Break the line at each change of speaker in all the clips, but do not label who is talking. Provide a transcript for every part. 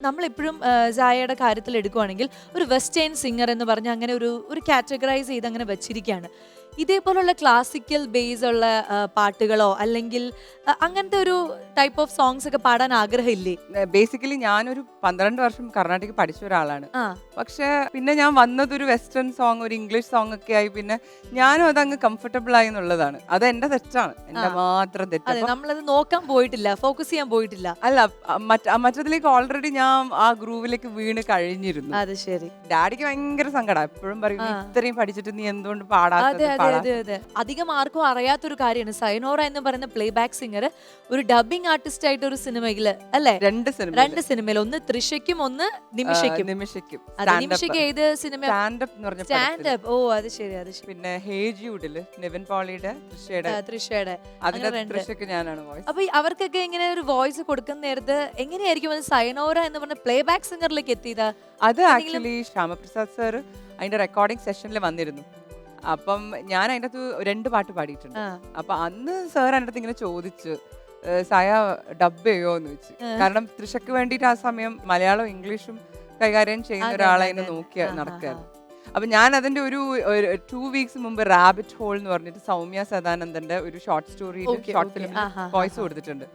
നമ്മളെപ്പോഴും സായയുടെ കാര്യത്തിൽ എടുക്കുവാണെങ്കിൽ ഒരു വെസ്റ്റേൺ സിംഗർ എന്ന് പറഞ്ഞ് അങ്ങനെ ഒരു ഒരു കാറ്റഗറൈസ് ചെയ്ത് അങ്ങനെ വെച്ചിരിക്കുകയാണ്. ഇതേപോലുള്ള ക്ലാസിക്കൽ ബേസ് ഉള്ള പാട്ടുകളോ അല്ലെങ്കിൽ അങ്ങനത്തെ ഒരു ടൈപ്പ് ഓഫ് സോങ്സ് ഒക്കെ പാടാൻ ആഗ്രഹമില്ലേ?
ബേസിക്കലി ഞാനൊരു പന്ത്രണ്ട് വർഷം കർണാടക പഠിച്ച ഒരാളാണ്. പക്ഷെ പിന്നെ ഞാൻ വന്നത് ഒരു വെസ്റ്റേൺ സോങ് ഒരു ഇംഗ്ലീഷ് സോങ് ഒക്കെ ആയി പിന്നെ ഞാനും അതങ്ങ് കംഫർട്ടബിൾ ആയി എന്നുള്ളതാണ്. അത് എന്റെ തെറ്റാണ്. എന്റെ മാത്രം തെറ്റാണ്
നമ്മളത് നോക്കാൻ പോയിട്ടില്ല ഫോക്കസ് ചെയ്യാൻ പോയിട്ടില്ല.
അല്ല മറ്റതിലേക്ക് ഓൾറെഡി ഞാൻ ആ ഗ്രൂവിലേക്ക് വീണ് കഴിഞ്ഞിരുന്നു.
അത് ശരി.
ഡാഡിക്ക് ഭയങ്കര സങ്കടം. എപ്പോഴും പറയും ഇത്രയും പഠിച്ചിട്ട് നീ എന്തുകൊണ്ട് പാടാ
അധികം ആർക്കും അറിയാത്തൊരു കാര്യമാണ്. സൈനോറ എന്ന് പറയുന്ന പ്ലേ ബാക്ക് സിംഗർ ഒരു ഡബിംഗ് ആർട്ടിസ്റ്റ് ആയിട്ട് ഒരു സിനിമയിൽ അല്ലേ?
രണ്ട് സിനിമ
രണ്ട് സിനിമയിൽ ഒന്ന് തൃശയ്ക്കും ഒന്ന് നിമിഷയ്ക്കും.
നിമിഷയ്ക്കും.
അത് നിമിഷയ്ക്ക് ഏത് സിനിമ?
സ്റ്റാൻഡപ്പ് എന്ന് പറഞ്ഞ
സ്റ്റാൻഡ് അപ്പ് ഓ അത് ശരി അത് ശരി.
പിന്നെ ഹേജിയുഡിൽ നിവിൻ പോളിയുടെ തൃശയുടെ ത്രിഷയുടെ
രണ്ട്.
തൃശയ്ക്ക് ഞാനാണ് വോയിസ്
അപ്പൊ അവർക്കൊക്കെ ഇങ്ങനെ ഒരു വോയിസ് കൊടുക്കുന്ന നേരത്ത് എങ്ങനെയായിരിക്കും അത് സൈനോര എന്ന് പറഞ്ഞ പ്ലേ ബാക്ക് സിംഗറിലേക്ക് എത്തിയത്?
അത് ആക്ച്വലി ശ്യാമപ്രസാദ് സാർ അതിന്റെ റെക്കോർഡിംഗ് സെഷനിൽ വന്നിരുന്നു. അപ്പം ഞാൻ അതിന്റെ അകത്ത് രണ്ട് പാട്ട് പാടിയിട്ടുണ്ട്. അപ്പൊ അന്ന് സാർ എന്റെ അടുത്ത് ഇങ്ങനെ ചോദിച്ചു "ഏ, സായ ഡബ് ചെയ്യോ എന്ന് വെച്ച്. കാരണം തൃശക്ക് വേണ്ടിയിട്ട് ആ സമയം മലയാളവും ഇംഗ്ലീഷും കൈകാര്യം ചെയ്യുന്ന
ഒരാളതിനെ
നോക്കി നടക്കുകയായിരുന്നു അപ്പൊ ഞാൻ അതിന്റെ ഒരു ടു വീക്സ് മുമ്പ് റാബിറ്റ് ഹോൾ എന്ന് പറഞ്ഞിട്ട് സൗമ്യ സദാനന്ദന്റെ ഒരു ഷോർട്ട്
സ്റ്റോറി
ഷോർട്ട്
ആ,
വോയിസ് കൊടുത്തിട്ടുണ്ട്.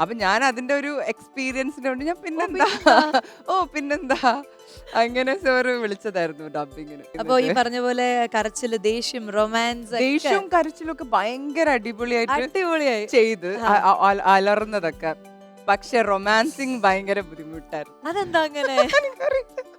അപ്പൊ ഞാൻ അതിന്റെ ഒരു എക്സ്പീരിയൻസിന് വേണ്ടി ഞാൻ പിന്നെന്താ? ഓ പിന്നെന്താ? അങ്ങനെ സാറ് വിളിച്ചതായിരുന്നു ഡബിങ്ങിന്
അപ്പൊ ഈ പറഞ്ഞ പോലെ കരച്ചിൽ ദേഷ്യം റൊമാൻസ്
ദേഷ്യവും കരച്ചിലും ഒക്കെ ഭയങ്കര അടിപൊളിയായിട്ട്
അടിപൊളിയായി.
ചെയ്ത് അലർന്നതൊക്കെ. പക്ഷെ റൊമാൻസിങ് ഭയങ്കര ബുദ്ധിമുട്ടായിരുന്നു.
അതെന്താ അങ്ങനെ?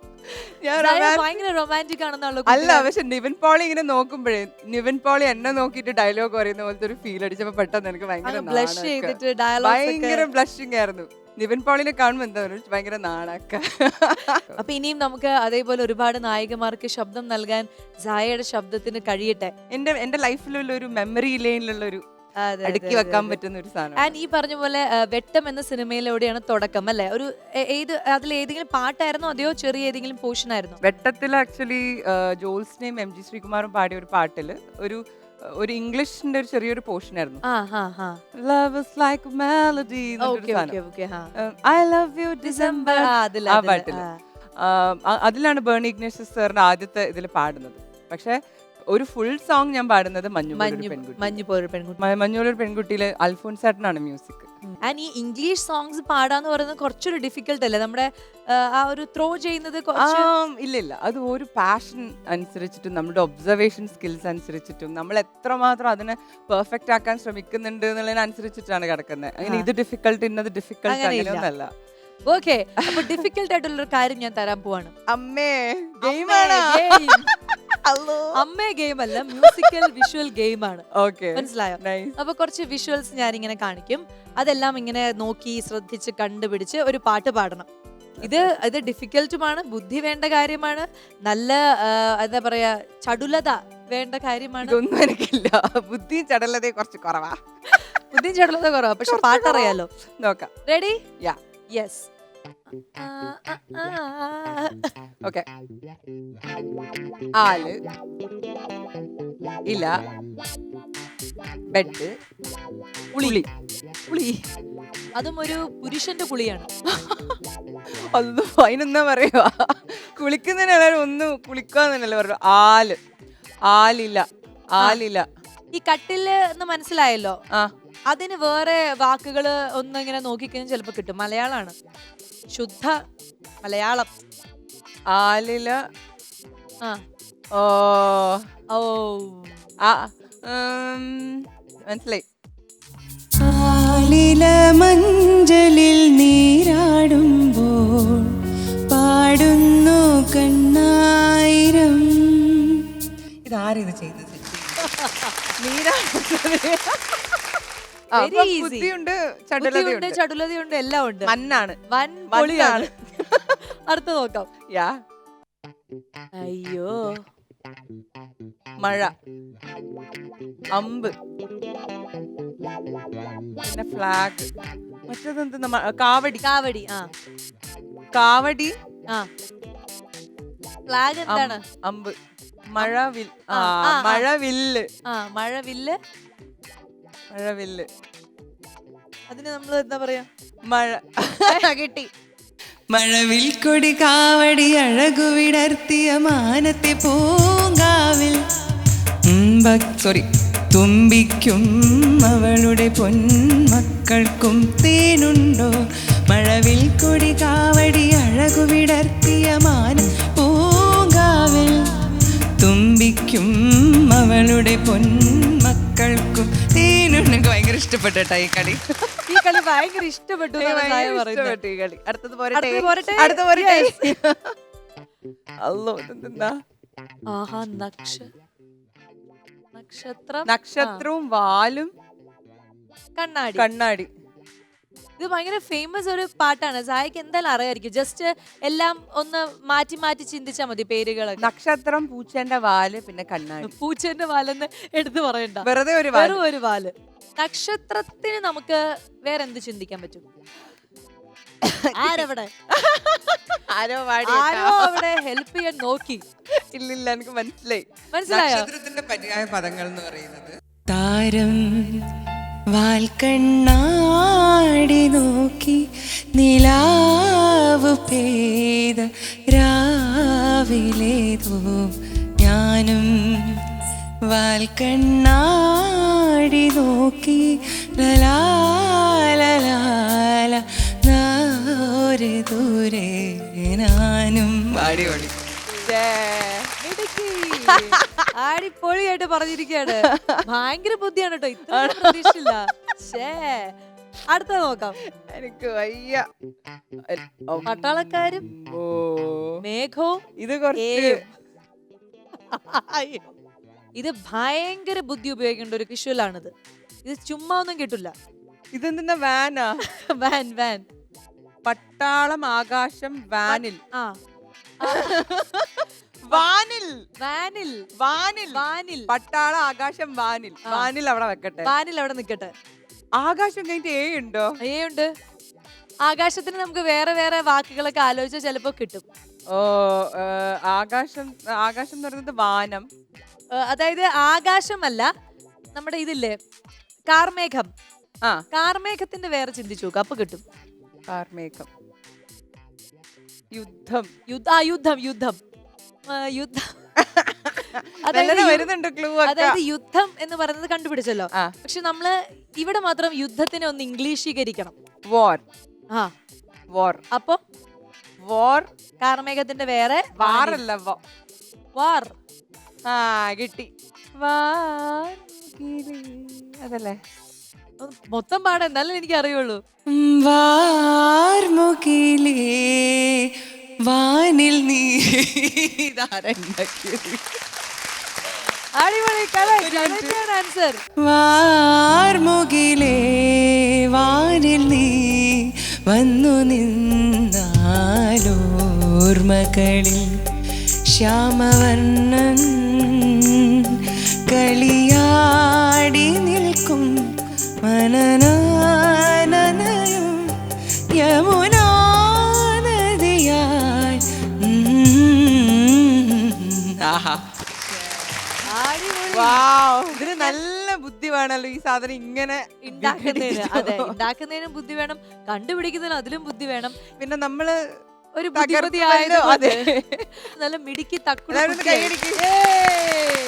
ഭയങ്കര റൊമാന്റിക് ആണെന്നുള്ള
അല്ല പക്ഷെ നിവിൻ പോളി ഇങ്ങനെ നോക്കുമ്പോഴേ നിവിൻ പോളി എന്നെ നോക്കിയിട്ട് ഡയലോഗ് പറയുന്ന പോലത്തെ ഒരു ഫീൽ അടിച്ചപ്പോ പെട്ടെന്ന് എനിക്ക് ഭയങ്കര
ബ്ലഷ് ചെയ്തിട്ട് ഡയലോഗ്
ഭയങ്കര ബ്ലഷിംഗ് ആയിരുന്നു. നിവിൻ പോളിനെ കാണുമ്പോ എന്താ പറയുക? ഭയങ്കര നാണക്ക.
അപ്പൊ ഇനിയും നമുക്ക് അതേപോലെ ഒരുപാട് നായികമാർക്ക് ശബ്ദം നൽകാൻ സായയുടെ ശബ്ദത്തിന് കഴിയട്ടെ.
എന്റെ എന്റെ ലൈഫിലുള്ള ഒരു മെമ്മറി ലൈനിലുള്ള ഒരു അടുക്കി വെക്കാൻ പറ്റുന്ന ഒരു സാധനം
ആൻഡ് ഈ പറഞ്ഞ പോലെ വെട്ടം എന്ന സിനിമയിലൂടെയാണ് തുടക്കം അല്ലെ? ഒരു ഏത് അതിൽ ഏതെങ്കിലും പാട്ടായിരുന്നോ? അതെയോ ചെറിയ ഏതെങ്കിലും പോർഷൻ ആയിരുന്നു?
വെട്ടത്തിൽ ആക്ച്വലി ജോൾസിനെയും എം ജി ശ്രീകുമാറും പാടിയ ഒരു പാട്ടിൽ ഒരു ഒരു ഇംഗ്ലീഷിന്റെ ഒരു ചെറിയൊരു പോർഷൻ ആയിരുന്നു. Love is like melody I love you December
ആ
അതിലാണ് ബേണി ഇഗ്നേഷ്യസ് സാറിന്റെ ആദ്യത്തെ ഇതിൽ പാടുന്നത്. പക്ഷെ ഒരു ഫുൾ സോങ് ഞാൻ പാടുന്നത് മഞ്ഞു
മഞ്ഞു മഞ്ഞു പെൺകുട്ടി.
മഞ്ഞുപോലൊരു പെൺകുട്ടിയിൽ അൽഫോൻസാട്ടനാണ് മ്യൂസിക്
ആൻഡ് ഈ ഇംഗ്ലീഷ് സോങ്സ് പാടാന്ന് പറയുന്നത് കുറച്ചൊരു ഡിഫിക്കൽട്ട് അല്ലേ? നമ്മുടെ ആ, ഒരു ത്രോ ചെയ്യുന്നത്
ഇല്ല ഇല്ല. അത് ഒരു പാഷൻ അനുസരിച്ചിട്ടും നമ്മുടെ ഒബ്സർവേഷൻ സ്കിൽസ് അനുസരിച്ചിട്ടും നമ്മൾ എത്രമാത്രം അതിനെ പെർഫെക്റ്റ് ആക്കാൻ ശ്രമിക്കുന്നുണ്ട് എന്നുള്ളതിനനുസരിച്ചിട്ടാണ് കിടക്കുന്നത്. അങ്ങനെ ഇത് ഡിഫിക്കൽട്ട് ഇന്നത് ഡിഫിക്കൽട്ട്. അങ്ങനെയൊന്നല്ല
ഓക്കെ അപ്പൊ ഡിഫിക്കൽട്ട് ആയിട്ടുള്ള ഒരു കാര്യം ഞാൻ തരാൻ പോവാണ്.
അമ്മേ
ഗെയിം
ഗെയിമാണ്.
അമ്മേ ഗെയിം അല്ല മ്യൂസിക്കൽ വിഷ്വൽ ഗെയിം ആണ്.
ഓക്കെ
മനസ്സിലായോ?
നൈസ്
അപ്പൊ കുറച്ച് വിഷ്വൽസ് ഞാൻ ഇങ്ങനെ കാണിക്കും. അതെല്ലാം ഇങ്ങനെ നോക്കി ശ്രദ്ധിച്ച് കണ്ടുപിടിച്ച് ഒരു പാട്ട് പാടണം. ഇത് ഇത് ഡിഫിക്കൽട്ടുമാണ് ബുദ്ധി വേണ്ട കാര്യമാണ് നല്ല എന്താ പറയാ ചടുലത വേണ്ട കാര്യമാണ്.
ഇതൊന്നും എനിക്കില്ല. ബുദ്ധിയും ചടുലതയും കുറച്ച് കുറവാ.
ബുദ്ധിയും ചടുലത കുറവാ പക്ഷെ പാട്ടറിയാലോ?
നോക്കാം.
റെഡി
യാ
യെസ്
ഓക്കെ ആൽ ഇല ബെഡ് പുളി. പുളി.
അതും ഒരു പുരുഷന്റെ പുളിയാണ്.
അത് അതിനെന്താ പറയുക? കുളിക്കുന്നതിനെല്ലാവരും ഒന്ന് കുളിക്കാന്നല്ലേ പറഞ്ഞു ആൽ. ആലില്ല ആലില്ല
ഈ കട്ടിൽ എന്ന് മനസ്സിലായല്ലോ?
ആ.
അതിന് വേറെ വാക്കുകൾ ഒന്നിങ്ങനെ നോക്കിക്കഴിഞ്ഞാൽ ചിലപ്പോ കിട്ടും. മലയാളമാണ് ശുദ്ധ മലയാളം.
ആലില.
ആ.
ഓ.
ഓ
ആ ഉം, മനസ്സിലായി.
ആലില മഞ്ചലിൽ നീരാടുമ്പോൾ പാടുന്നു കണ്ണായിരം.
ഇതാരും ഇത് ചെയ്തത്? ആ, അപ്പൊ
easy.
ബുദ്ധിയുണ്ട് ചടുലതയുണ്ട്.
ചടുലതയുണ്ട് എല്ലാം ഉണ്ട്.
മണ്ണാണ്.
വൻ പൊളിയാണ്. അടുത്ത നോക്കാം.
യാ.
അയ്യോ.
മഴ. അമ്പ്. പിന്നെ ഫ്ലാഗ് മറ്റേത് കാവടി.
കാവടി ആ.
കാവടി.
ആ. ഫ്ലാഗ് എന്താണ്?
അമ്പ്. മഴ വിൽ ആ
മഴവില്ല് ആ, ആ.
മഴ വില്ല്
ആ മഴവില്ല്.
മഴ വില്ല്
അതിന് നമ്മൾ എന്താ പറയാ?
മഴ. കിട്ടി. മഴവിൽ കൊടി കാവടി അഴകുവിടർത്തിയ മാനത്തെ പൂങ്കാവിൽ. സോറി തുമ്പിക്കും അവളുടെ പൊന്മക്കൾക്കും തേനുണ്ടോ? മഴവിൽ കൊടി കാവടി അഴകുവിടർത്തിയ മാന പൂങ്കാവിൽ. തുമ്പിക്കും അവളുടെ പൊന്മക്കൾക്കും തീനും എനിക്ക് ഭയങ്കര ഇഷ്ടപ്പെട്ട കേട്ടോ ഈ കളി
ഈ കളി ഭയങ്കര ഇഷ്ടപ്പെട്ടു
എനിക്ക്
എന്നാണ്
ഭയങ്കര
സായ പറയുന്നത്.
ഇഷ്ടപ്പെട്ടു ഈ കളി. അടുത്തത് പോരട്ടെ
അടുത്തത് പോരട്ടെ?
അടുത്ത പോരട്ടെ
Yes.
അല്ലോ ഇതെന്താ
ആഹാ നക്ഷ നക്ഷത്രം
നക്ഷത്രവും വാലും
ആ, കണ്ണാടി
കണ്ണാടി
ഇത് ഭയങ്കര ഫേമസ് ഒരു പാട്ടാണ്. സായിക്ക് എന്തായാലും അറിയായിരിക്കും. ജസ്റ്റ് എല്ലാം ഒന്ന് മാറ്റി മാറ്റി ചിന്തിച്ചാൽ മതി പേരുകളൊക്കെ.
നക്ഷത്രം പൂച്ചേന്റെ വാൽ പിന്നെ കണ്ണാടി.
പൂച്ചന്റെ വാലെന്ന് എടുത്തു പറയണ്ട.
വെറുതെ ഒരു വാൽ.
വെറും ഒരു വാൽ. നക്ഷത്രത്തിന് നമുക്ക് വേറെ എന്ത് ചിന്തിക്കാൻ പറ്റും? ആരവിടെ?
ആരോ പാടി
ആരോ അവിടെ ഹെൽപ്പ് ചെയ്യാൻ നോക്കി.
ഇല്ലില്ല എനിക്ക് മനസ്സിലായി.
മനസ്സിലായോ?
നക്ഷത്രത്തിന്റെ പര്യായ പദങ്ങൾ എന്ന് പറയുന്നത്
താരം വാൽക്കണ്ണാടി നോക്കി നിലാവ് പെയ്ത രാവിലേതോ ഞാനും വാൽക്കണ്ണാടി നോക്കി ലലാലലാല നാരെ ദൂരെ ഞാനും.
അടിപൊളി.
മിടുക്കി. അടിപൊളിയായിട്ട് പറഞ്ഞിരിക്കുകയാണ് ഭയങ്കര ബുദ്ധിയാണ് കേട്ടോ. ഇത്ര പ്രതീക്ഷയില്ല. ഷേ അടുത്ത നോക്കാം.
എനിക്ക് വയ്യ.
പട്ടാളക്കാരും
ഓ.
മേഘവും
ഇത് കുറച്ച്
ഇത് ഭയങ്കര ബുദ്ധി ഉപയോഗിക്കേണ്ട ഒരു വിഷ്വലാണിത്. ഇത് ചുമ്മാ ഒന്നും കിട്ടില്ല.
ഇതെന്താ വാനാ
വാൻ വാൻ
പട്ടാളം ആകാശം വാനിൽ
ആ.
വാനിൽ.
വാനിൽ.
വാനിൽ.
വാനിൽ.
പട്ടാള ആകാശം വാനിൽ. വാനിൽ അവിടെ വെക്കട്ടെ.
വാനിൽ അവിടെ നിക്കട്ടെ.
ആകാശം കഴിഞ്ഞിട്ട് ഏ ഉണ്ടോ?
ഏ ഉണ്ട്. ആകാശത്തിന് നമുക്ക് വേറെ വേറെ വാക്കുകളൊക്കെ ആലോചിച്ചാൽ ചിലപ്പോ കിട്ടും.
ഓ ആകാശം ആകാശം എന്ന് പറയുന്നത് വാനം.
ഏഹ് അതായത് ആകാശമല്ല നമ്മുടെ ഇതില്ലേ കാർമേഘം.
ആ.
കാർമേഘത്തിന്റെ വേറെ ചിന്തിച്ചു നോക്കാം അപ്പൊ കിട്ടും.
കാർമേഘം. യുദ്ധം.
യുദ്ധ ആ യുദ്ധം യുദ്ധം. യുദ്ധം.
വരുന്നുണ്ട് ക്ലൂ
അതായത് യുദ്ധം എന്ന് പറയുന്നത് കണ്ടുപിടിച്ചല്ലോ. പക്ഷെ നമ്മൾ ഇവിടെ മാത്രം യുദ്ധത്തിനെ ഒന്ന് ഇംഗ്ലീഷീകരിക്കണം.
വോർ
ആ.
വോർ
അപ്പൊ?
വോർ
കാർമേഘത്തിന്റെ വേറെ
വാറല്ല വോ-
വാർ
ആ കിട്ടി. വാർ കിളി. അതല്ലേ?
മൊത്തം പാടാ എന്നാലും എനിക്ക് അറിയുള്ളൂ
വാർമുകിലേ വാനിൽ നീ
ആൻസർ.
വാർമുകിലേ വാനിൽ നീ വന്നു നിന്നാലോർമകളിൽ ശ്യാമവർണൻ കളിയാടി
ഇതിന് നല്ല ബുദ്ധി വേണല്ലോ ഈ സാധനം ഇങ്ങനെ
ഉണ്ടാക്കുന്നതിന് അതെ ഉണ്ടാക്കുന്നതിനും ബുദ്ധി വേണം കണ്ടുപിടിക്കുന്നതിനും അതിലും ബുദ്ധി വേണം
പിന്നെ നമ്മൾ
ഒരു ബുദ്ധിമതിയായതുകൊണ്ട്
അതെ.
നല്ല മിടുക്കി തക്കുട.
കൈയടിക്ക്.
Yay!